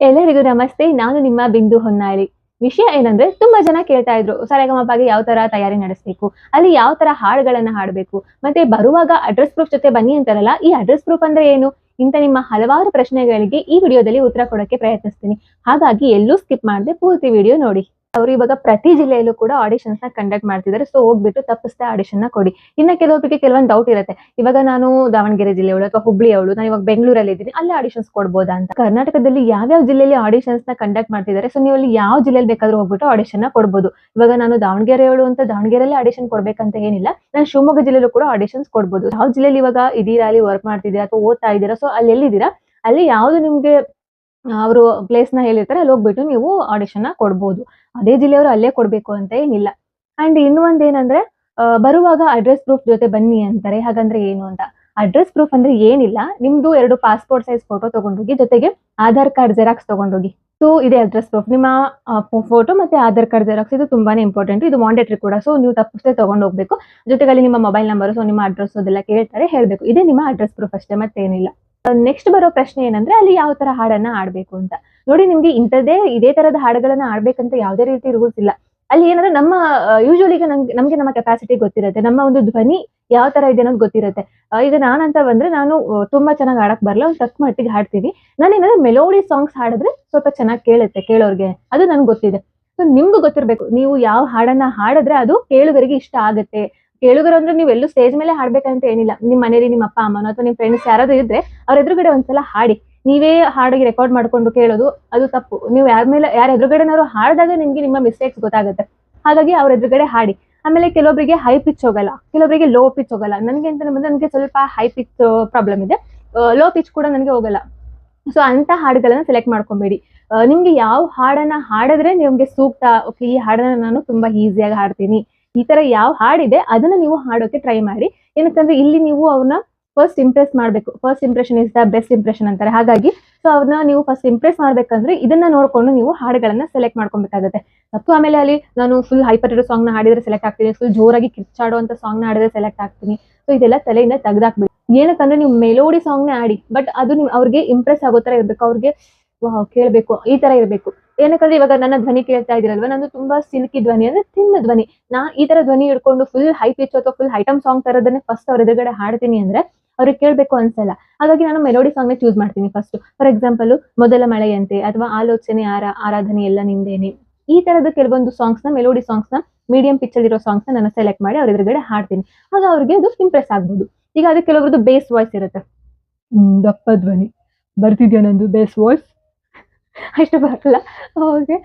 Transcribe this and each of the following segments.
ಎಲ್ಲರಿಗೂ ನಮಸ್ತೆ, ನಾನು ನಿಮ್ಮ ಬಿಂದು ಹೊನ್ನಾಳಿ. ವಿಷಯ ಏನಂದ್ರೆ, ತುಂಬಾ ಜನ ಕೇಳ್ತಾ ಇದ್ರು ಸರಿಗಮಪಗೆ ಯಾವ ತರ ತಯಾರಿ ನಡೆಸಬೇಕು? ಅಲ್ಲಿ ಯಾವ ತರ ಹಾಡುಗಳನ್ನ ಹಾಡಬೇಕು? ಮತ್ತೆ ಬರುವಾಗ ಅಡ್ರೆಸ್ ಪ್ರೂಫ್ ಜೊತೆ ಬನ್ನಿ ಅಂತಾರಲ್ಲ, ಈ ಅಡ್ರೆಸ್ ಪ್ರೂಫ್ ಅಂದ್ರೆ ಏನು? ಇಂತ ನಿಮ್ಮ ಹಲವಾರು ಪ್ರಶ್ನೆಗಳಿಗೆ ಈ ವಿಡಿಯೋದಲ್ಲಿ ಉತ್ತರ ಕೊಡೋಕೆ ಪ್ರಯತ್ನಿಸ್ತೀನಿ. ಹಾಗಾಗಿ ಎಲ್ಲೂ ಸ್ಕಿಪ್ ಮಾಡದೆ ಪೂರ್ತಿ ವಿಡಿಯೋ ನೋಡಿ. ಅವರು ಇವಾಗ ಪ್ರತಿ ಜಿಲ್ಲೆಯಲ್ಲೂ ಕೂಡ ಆಡಿಷನ್ಸ್ನ ಕಂಡಕ್ಟ್ ಮಾಡ್ತಿದ್ದಾರೆ ಸೊ ಹೋಗ್ಬಿಟ್ಟು ತಪ್ಪಿಸ್ತಾ ಆಡಿಷನ್ನ ಕೊಡಿ. ಇನ್ನ ಕೆಲವೊಬ್ಬರಿಗೆ ಕೆಲವೊಂದು ಡೌಟ್ ಇರುತ್ತೆ. ಇವಾಗ ನಾನು ದಾವಣಗೆರೆ ಜಿಲ್ಲೆಯವಳು ಅಥವಾ ಹುಬ್ಳಿ ಅವಳು, ನಾನು ಇವಾಗ ಬೆಂಗಳೂರಲ್ಲಿ ಇದ್ದೀನಿ. ಅಲ್ಲಿ ಆಡಿಷನ್ಸ್ ಕೊಡ್ಬೋದಾ ಅಂತ. ಕರ್ನಾಟಕದಲ್ಲಿ ಯಾವ್ಯಾವ ಜಿಲ್ಲೆಯಲ್ಲಿ ಆಡಿಷನ್ಸ್ನ ಕಂಡಕ್ಟ್ ಮಾಡ್ತಿದ್ದಾರೆ ಸೊ ನೀವು ಅಲ್ಲಿ ಯಾವ ಜಿಲ್ಲೆಯಲ್ಲಿ ಬೇಕಾದ್ರೂ ಹೋಗ್ಬಿಟ್ಟು ಆಡಿಷನ್ನ ಕೊಡ್ಬೋದು. ಇವಾಗ ನಾನು ದಾವಣಗೆರೆ ಅವಳು ಅಂತ ದಾವಣಗೆರೆಯಲ್ಲಿ ಆಡಿಷನ್ ಕೊಡ್ಬೇಕಂತ ಏನಿಲ್ಲ. ನಾನು ಶಿವಮೊಗ್ಗ ಜಿಲ್ಲೆಯಲ್ಲೂ ಕೂಡ ಆಡಿಷನ್ಸ್ ಕೊಡ್ಬೋದು. ಯಾವ ಜಿಲ್ಲೆಯಲ್ಲಿ ಇವಾಗ ಇದೀರಾ ಅಲ್ಲಿ ವರ್ಕ್ ಮಾಡ್ತಿದ್ದೀರಾ ಅಥವಾ ಓದ್ತಾ ಇದ್ದೀರಾ? ಸೊ ಅಲ್ಲಿ ಎಲ್ಲಿದ್ದೀರಾ? ಅಲ್ಲಿ ಯಾವ್ದು ನಿಮ್ಗೆ ಅವರು ಪ್ಲೇಸ್ನ ಹೇಳಿರ್ತಾರೆ, ಅಲ್ಲಿ ಹೋಗ್ಬಿಟ್ಟು ನೀವು ಆಡಿಷನ್ನ ಕೊಡ್ಬೋದು. ಅದೇ ಜಿಲ್ಲೆಯವರು ಅಲ್ಲೇ ಕೊಡಬೇಕು ಅಂತ ಏನಿಲ್ಲ. ಅಂಡ್ ಇನ್ನು ಒಂದ್ ಏನಂದ್ರೆ ಬರುವಾಗ ಅಡ್ರೆಸ್ ಪ್ರೂಫ್ ಜೊತೆ ಬನ್ನಿ ಅಂತಾರೆ. ಹಾಗಂದ್ರೆ ಏನು ಅಂತ. ಅಡ್ರೆಸ್ ಪ್ರೂಫ್ ಅಂದ್ರೆ ಏನಿಲ್ಲ. ನಿಮ್ದು ಎರಡು ಪಾಸ್ಪೋರ್ಟ್ ಸೈಜ್ ಫೋಟೋ ತಗೊಂಡೋಗಿ, ಜೊತೆಗೆ ಆಧಾರ್ ಕಾರ್ಡ್ ಜೆರಾಕ್ಸ್ ತಗೊಂಡೋಗಿ. ಸೊ ಇದೆ ಅಡ್ರೆಸ್ ಪ್ರೂಫ್ ನಿಮ್ಮ ಫೋಟೋ ಮತ್ತೆ ಆಧಾರ್ ಕಾರ್ಡ್ ಜೆರಾಕ್ಸ್ ಇದು ತುಂಬಾನೇ ಇಂಪಾರ್ಟೆಂಟ್ ಇದು ಮಾಂಡೇಟರಿ ಕೂಡ. ಸೊ ನೀವು ತಪ್ಪಿಸದೆ ತಗೊಂಡು ಹೋಗ್ಬೇಕು ಜೊತೆಗೆ ನಿಮ್ಮ ಮೊಬೈಲ್ ನಂಬರ್ ಸೊ ನಿಮ್ಮ ಅಡ್ರೆಸ್ ಅದೆಲ್ಲ ಕೇಳ್ತಾರೆ, ಹೇಳಬೇಕು. ಇದೇ ನಿಮ್ಮ ಅಡ್ರೆಸ್ ಪ್ರೂಫ್ ಅಷ್ಟೇ, ಮತ್ತೇನಿಲ್ಲ. ನೆಕ್ಸ್ಟ್ ಬರೋ ಪ್ರಶ್ನೆ ಏನಂದ್ರೆ ಅಲ್ಲಿ ಯಾವ ತರ ಹಾಡನ್ನ ಆಡ್ಬೇಕು ಅಂತ. ನೋಡಿ, ನಿಮ್ಗೆ ಇಂಥದ್ದೇ ಇದೇ ತರದ ಹಾಡುಗಳನ್ನ ಆಡ್ಬೇಕಂತ ಯಾವುದೇ ರೀತಿ ರೂಲ್ಸ್ ಇಲ್ಲ. ಅಲ್ಲಿ ಏನಂದ್ರೆ ನಮ್ಮ ಯೂಶುವಲಿ ಈಗ ನಂಗೆ, ನಮ್ಗೆ ನಮ್ಮ ಕೆಪಾಸಿಟಿ ಗೊತ್ತಿರುತ್ತೆ. ನಮ್ಮ ಒಂದು ಧ್ವನಿ ಯಾವ ತರ ಇದೆ ಅನ್ನೋದು ಗೊತ್ತಿರುತ್ತೆ. ಈಗ ನಾನಂತ ಬಂದ್ರೆ ನಾನು ತುಂಬಾ ಚೆನ್ನಾಗಿ ಹಾಡಕ್ ಬರಲ್ಲ, ಒಂದು ತಕ್ಕ ಮಟ್ಟಿಗೆ ಹಾಡ್ತೀನಿ. ನಾನು ಏನಂದ್ರೆ ಮೆಲೋಡಿ ಸಾಂಗ್ಸ್ ಹಾಡಿದ್ರೆ ಸ್ವಲ್ಪ ಚೆನ್ನಾಗಿ ಕೇಳುತ್ತೆ, ಕೇಳೋರ್ಗೆ. ಅದು ನನ್ಗೆ ಗೊತ್ತಿದೆ. ಸೊ ನಿಮ್ಗೂ ಗೊತ್ತಿರ್ಬೇಕು, ನೀವು ಯಾವ ಹಾಡನ್ನ ಹಾಡಿದ್ರೆ ಅದು ಕೇಳುಗರಿಗೆ ಇಷ್ಟ ಆಗುತ್ತೆ. ಕೇಳುಗರು ಅಂದ್ರೆ ನೀವು ಎಲ್ಲೂ ಸ್ಟೇಜ್ ಮೇಲೆ ಹಾಡ್ಬೇಕಂತ ಏನಿಲ್ಲ. ನಿಮ್ಮ ಮನೇಲಿ ನಿಮ್ಮ ಅಪ್ಪ ಅಮ್ಮನೋ ಅಥವಾ ನಿಮ್ಮ ಫ್ರೆಂಡ್ಸ್ ಯಾರಾದ್ರೂ ಇದ್ರೆ ಅವ್ರ ಎದುರುಗಡೆ ಒಂದ್ಸಲ ಹಾಡಿ. ನೀವೇ ಹಾಡಿಗೆ ರೆಕಾರ್ಡ್ ಮಾಡ್ಕೊಂಡು ಕೇಳೋದು ಅದು ತಪ್ಪು. ನೀವು ಯಾರ ಮೇಲೆ ಯಾರ ಎದುರುಗಡೆನಾದ್ರು ಹಾಡಿದಾಗ ನಿಮ್ಗೆ ನಿಮ್ಮ ಮಿಸ್ಟೇಕ್ಸ್ ಗೊತ್ತಾಗುತ್ತೆ. ಹಾಗಾಗಿ ಅವ್ರ ಎದುರುಗಡೆ ಹಾಡಿ. ಆಮೇಲೆ ಕೆಲವೊಬ್ಬರಿಗೆ ಹೈ ಪಿಚ್ ಹೋಗಲ್ಲ. ಕೆಲವೊಬ್ಬರಿಗೆ ಲೋ ಪಿಚ್ ಹೋಗಲ್ಲ. ನನಗೆ ಅಂತ ಬಂದ್ರೆ ನನಗೆ ಸ್ವಲ್ಪ ಹೈ ಪಿಚ್ ಪ್ರಾಬ್ಲಮ್ ಇದೆ. ಲೋ ಪಿಚ್ ಕೂಡ ನನಗೆ ಹೋಗಲ್ಲ. ಸೊ ಅಂತ ಹಾಡುಗಳನ್ನ ಸೆಲೆಕ್ಟ್ ಮಾಡ್ಕೊಬೇಡಿ. ಆ, ನಿಮ್ಗೆ ಯಾವ ಹಾಡನ್ನ ಹಾಡಿದ್ರೆ ನಿಮ್ಗೆ ಸೂಕ್ತ ಓಕೆ ಈ ಹಾಡನ್ನ ನಾನು ತುಂಬಾ ಈಸಿಯಾಗಿ ಹಾಡ್ತೀನಿ. ಈ ತರ ಯಾವ ಹಾಡಿದೆ ಅದನ್ನ ನೀವು ಹಾಡೋಕೆ ಟ್ರೈ ಮಾಡಿ. ಏನಕ್ಕಂದ್ರೆ ಇಲ್ಲಿ ನೀವು ಅವ್ರನ್ನ ಫಸ್ಟ್ ಇಂಪ್ರೆಸ್ ಮಾಡಬೇಕು. First impression is the best impression ಅಂತಾರೆ. ಹಾಗಾಗಿ ಸೊ ಅವ್ರನ್ನ ನೀವು ಫಸ್ಟ್ ಇಂಪ್ರೆಸ್ ಮಾಡ್ಬೇಕಂದ್ರೆ ಇದನ್ನ ನೋಡ್ಕೊಂಡು ನೀವು ಹಾಡುಗಳನ್ನ ಸೆಲೆಕ್ಟ್ ಮಾಡ್ಕೊಬೇಕಾಗುತ್ತೆ. ಮತ್ತು ಆಮೇಲೆ ಅಲ್ಲಿ ನಾನು ಫುಲ್ ಹೈಪರ್ ಸಾಂಗ್ನ ಹಾಡಿದ್ರೆ ಸೆಲೆಕ್ಟ್ ಆಗ್ತೀನಿ ಫುಲ್ ಜೋರಾಗಿ ಕಿಚ್ಚಾಡುವಂತ ಸಾಂಗ್ನ ಹಾಡಿದ್ರೆ ಸೆಲೆಕ್ಟ್ ಆಗ್ತೀನಿ. ಸೊ ಇದೆಲ್ಲ ತಲೆಯಿಂದ ತೆಗ್ದಾಕ್ಬಿಡಿ. ಏನಕ್ಕಂದ್ರೆ ನೀವು ಮೆಲೋಡಿ ಸಾಂಗ್ ನೇ ಆಡಿ ಬಟ್ ಅದು ನಿಮ್ ಅವ್ರಿಗೆ ಇಂಪ್ರೆಸ್ ಆಗೋ ತರ ಇರ್ಬೇಕು. ಅವ್ರಿಗೆ ಕೇಳ್ಬೇಕು. ಈ ತರ ಇರ್ಬೇಕು. ಏನಕ್ಕಂದ್ರೆ ಇವಾಗ ನನ್ನ ಧ್ವನಿ ಕೇಳ್ತಾ ಇದಿರಲ್ವಾ ನಂದು ತುಂಬಾ ಸಿಲ್ಕಿ ಧ್ವನಿ ಅಂದ್ರೆ ತಿನ್ನ ಧ್ವನಿ. ನಾ ಈ ತರ ಧ್ವನಿ ಹಿಡ್ಕೊಂಡು ಫುಲ್ ಹೈ ಪಿಚ್ ಅಥವಾ ಫುಲ್ ಐಟಮ್ ಸಾಂಗ್ ತರದನ್ನೇ ಫಸ್ಟ್ ಅವ್ರ ಎದುರುಗಡೆ ಹಾಡ್ತೀನಿ ಅಂದ್ರೆ ಅವ್ರಿಗೆ ಕೇಳ್ಬೇಕು ಅನ್ಸಲ್ಲ. ಹಾಗಾಗಿ ನಾನು ಮೆಲೋಡಿ ಸಾಂಗ್ ನೇ ಚೂಸ್ ಮಾಡ್ತೀನಿ ಫಸ್ಟ್ ಫಾರ್ ಎಕ್ಸಾಂಪಲ್ ಮೊದಲ ಮಳೆಯಂತೆ ಅಥವಾ ಆಲೋಚನೆ, ಆರ, ಆರಾಧನೆ ಎಲ್ಲ ನಿಂದೇನೆ. ಈ ತರದ ಕೆಲವೊಂದು ಸಾಂಗ್ಸ್ನ ಮೆಲೋಡಿ ಸಾಂಗ್ಸ್ನ ಮೀಡಿಯಂ ಪಿಚ್ ಅಲ್ಲಿರೋ ಸಾಂಗ್ಸ್ನ ನಾನು ಸೆಲೆಕ್ಟ್ ಮಾಡಿ ಅವ್ರ ಎದುರುಗಡೆ ಹಾಡ್ತೀನಿ. ಆಗ ಅವ್ರಿಗೆ ಅದು ಇಂಪ್ರೆಸ್ ಆಗ್ಬೋದು. ಈಗ ಅದಕ್ಕೆ ಕೆಲವರದ್ದು ಬೇಸ್ ವಾಯ್ಸ್ ಇರುತ್ತೆ. ದಪ್ಪ ಧ್ವನಿ. ಬರ್ತಿದ್ಯಾ ನಂದು ಬೇಸ್ ವಾಯ್ಸ್ ಅಷ್ಟು ಬರಲ್ಲ. ಓಕೆ